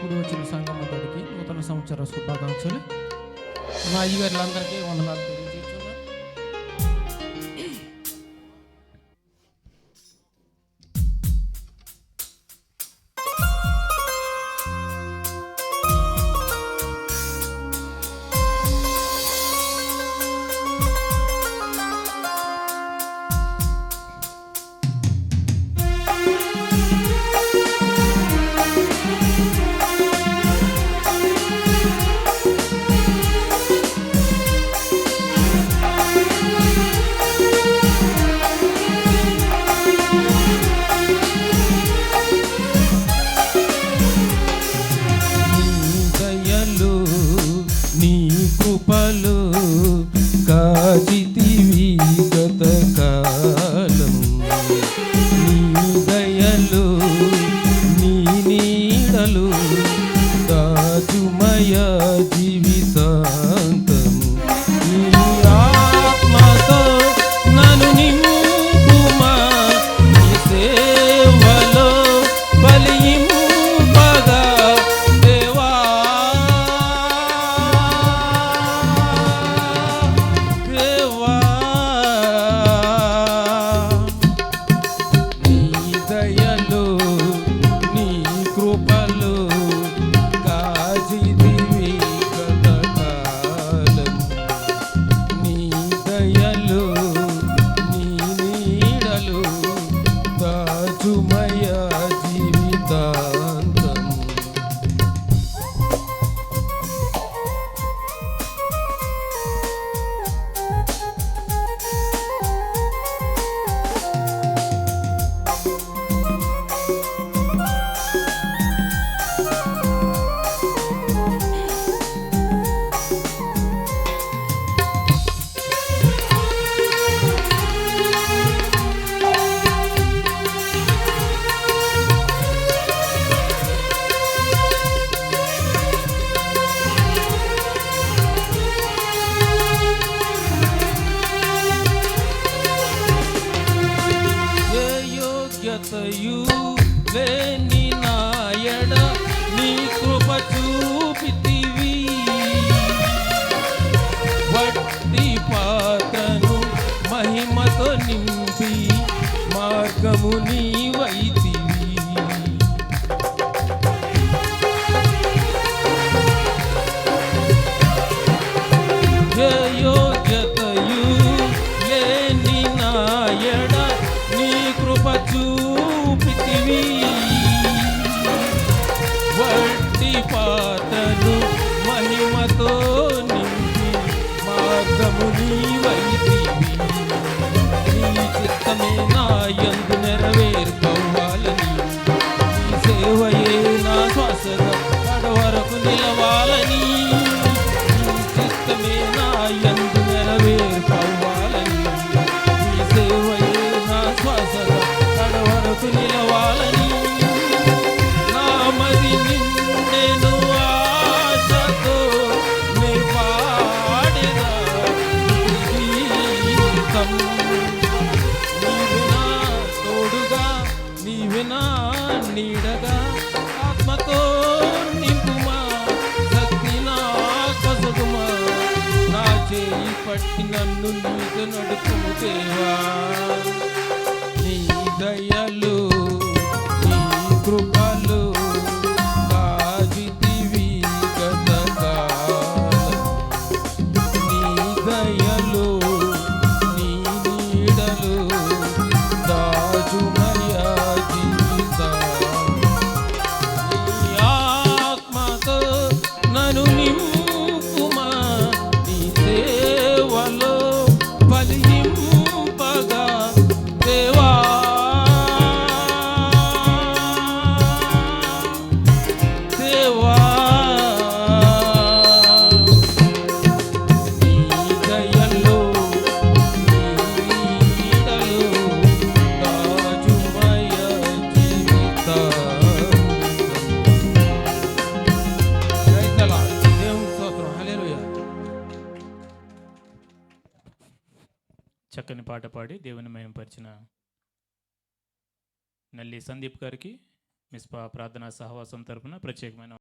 కూడి వచ్చిన సంఘం అందరికీ నూతన సంవత్సర శుభాకాంక్షలు. మా అయ్యగారులందరికీ వందనాలు. Да, ты моя девица. మార్గము నీవైతివి. ఏ యోగ్యతయు లేని నాయడ నీ కృప చూపితివి. వట్టి పాటలు మహిమతో నింపి మార్గము నీవైతివి. నీడగా ఆత్మతో నింపుమా శక్తి నా కసగుమా. నా చేయి పట్టి నన్ను నీకు నడుపుము దేవా. నీ దయలు చక్కని పాట పాడి దేవుని మయంపరిచిన నల్లి సందీప్ గారికి మిస్పా ప్రార్థనా సహవాసం తరపున ప్రత్యేకమైన